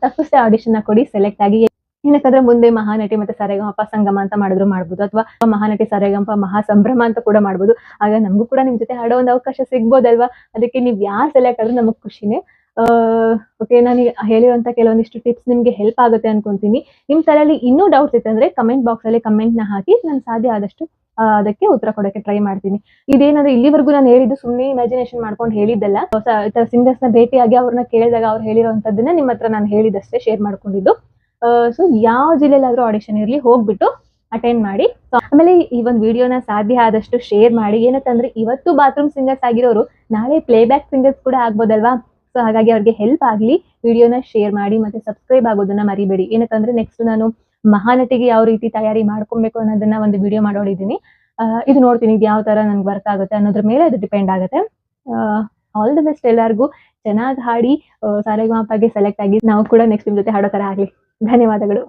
ತಪ್ಪಿಸದೆ ಆಡಿಷನ್ ಕೊಡಿ ಸೆಲೆಕ್ಟ್ ಆಗಿ. ಏನಕ್ಕಂದ್ರೆ ಮುಂದೆ ಮಹಾನಟಿ ಮತ್ತೆ ಸರೆಗಮಪ ಸಂಗಮ ಅಂತ ಮಾಡಿದ್ರು ಮಾಡ್ಬೋದು, ಅಥವಾ ಮಹಾನಟಿ ಸರೇಗಮಪ ಮಹಾ ಸಂಭ್ರಮ ಅಂತ ಕೂಡ ಮಾಡ್ಬೋದು. ಆಗ ನಮಗೂ ಕೂಡ ನಿಮ್ ಜೊತೆ ಹಾಡೋ ಒಂದು ಅವಕಾಶ ಸಿಗ್ಬೋದಲ್ವಾ? ಅದಕ್ಕೆ ನೀವ್ ಯಾರು ಸೆಲೆಕ್ಟ್ ಆದ್ರೂ ನಮಗ್ ಖುಷಿನೇ. ಓಕೆ ನಾನು ಹೇಳಿರುವಂತ ಕೆಲವೊಂದಿಷ್ಟು ಟಿಪ್ಸ್ ನಿಮ್ಗೆ ಹೆಲ್ಪ್ ಆಗುತ್ತೆ ಅನ್ಕೊಂತೀನಿ. ನಿಮ್ ತಲೆಯಲ್ಲಿ ಇನ್ನೂ ಡೌಟ್ಸ್ ಇತ್ತಂದ್ರೆ ಕಮೆಂಟ್ ಬಾಕ್ಸ್ ಅಲ್ಲಿ ಕಮೆಂಟ್ನ ಹಾಕಿ, ನಾನು ಸಾಧ್ಯ ಆದಷ್ಟು ಅದಕ್ಕೆ ಉತ್ತರ ಕೊಡೋಕೆ ಟ್ರೈ ಮಾಡ್ತೀನಿ. ಇದೇನಾದ್ರೆ ಇಲ್ಲಿವರೆಗೂ ನಾನು ಹೇಳಿದ್ದು ಸುಮ್ಮನೆ ಇಮ್ಯಾಜಿನೇಷನ್ ಮಾಡ್ಕೊಂಡು ಹೇಳಿದ್ದಲ್ಲ ಸಿಂಗರ್ಸ್ನ ಭೇಟಿಯಾಗಿ ಅವ್ರನ್ನ ಕೇಳಿದಾಗ ಅವ್ರು ಹೇಳಿರೋಂಥದ್ದನ್ನ ನಿಮ್ಮ ಹತ್ರ ನಾನು ಹೇಳಿದಷ್ಟೇ ಶೇರ್ ಮಾಡ್ಕೊಂಡಿದ್ದು. ಸೊ ಯಾವ ಜಿಲ್ಲೆಲಾದ್ರೂ ಆಡಿಷನ್ ಇರಲಿ, ಹೋಗ್ಬಿಟ್ಟು ಅಟೆಂಡ್ ಮಾಡಿ. ಆಮೇಲೆ ಈ ಒಂದು ವಿಡಿಯೋನ ಸಾಧ್ಯ ಆದಷ್ಟು ಶೇರ್ ಮಾಡಿ. ಏನಂತಂದ್ರೆ ಇವತ್ತು ಬಾತ್ರೂಮ್ ಸಿಂಗರ್ಸ್ ಆಗಿರೋರು ನಾಳೆ ಪ್ಲೇಬ್ಯಾಕ್ ಸಿಂಗರ್ಸ್ ಕೂಡ ಆಗ್ಬೋದಲ್ವಾ? ಸೊ ಹಾಗಾಗಿ ಅವ್ರಿಗೆ ಹೆಲ್ಪ್ ಆಗಲಿ, ವಿಡಿಯೋನ ಶೇರ್ ಮಾಡಿ ಮತ್ತೆ ಸಬ್ಸ್ಕ್ರೈಬ್ ಆಗೋದನ್ನ ಮರಿಬೇಡಿ. ಏನಕ್ಕಂದ್ರೆ ನೆಕ್ಸ್ಟ್ ನಾನು ಮಹಾನಟಿಗೆ ಯಾವ ರೀತಿ ತಯಾರಿ ಮಾಡ್ಕೊಬೇಕು ಅನ್ನೋದನ್ನ ಒಂದು ವಿಡಿಯೋ ಮಾಡೋಳಿದ್ದೀನಿ. ಇದು ನೋಡ್ತೀನಿ ಇದು ಯಾವ ತರ ನನ್ಗೆ ವರ್ಕ್ ಆಗುತ್ತೆ ಅನ್ನೋದ್ರ ಮೇಲೆ ಅದು ಡಿಪೆಂಡ್ ಆಗುತ್ತೆ. ಆಲ್ ದ ಬೆಸ್ಟ್ ಎಲ್ಲರಿಗೂ. ಚೆನ್ನಾಗಿ ಹಾಡಿ ಸಾರೆಗಾಮಪಗೆ ಸೆಲೆಕ್ಟ್ ಆಗಿ ನಾವು ಕೂಡ ನೆಕ್ಸ್ಟ್ ನಿಮ್ ಜೊತೆ ಹಾಡೋ ತರ ಆಗ್ಲಿ. ಧನ್ಯವಾದಗಳು.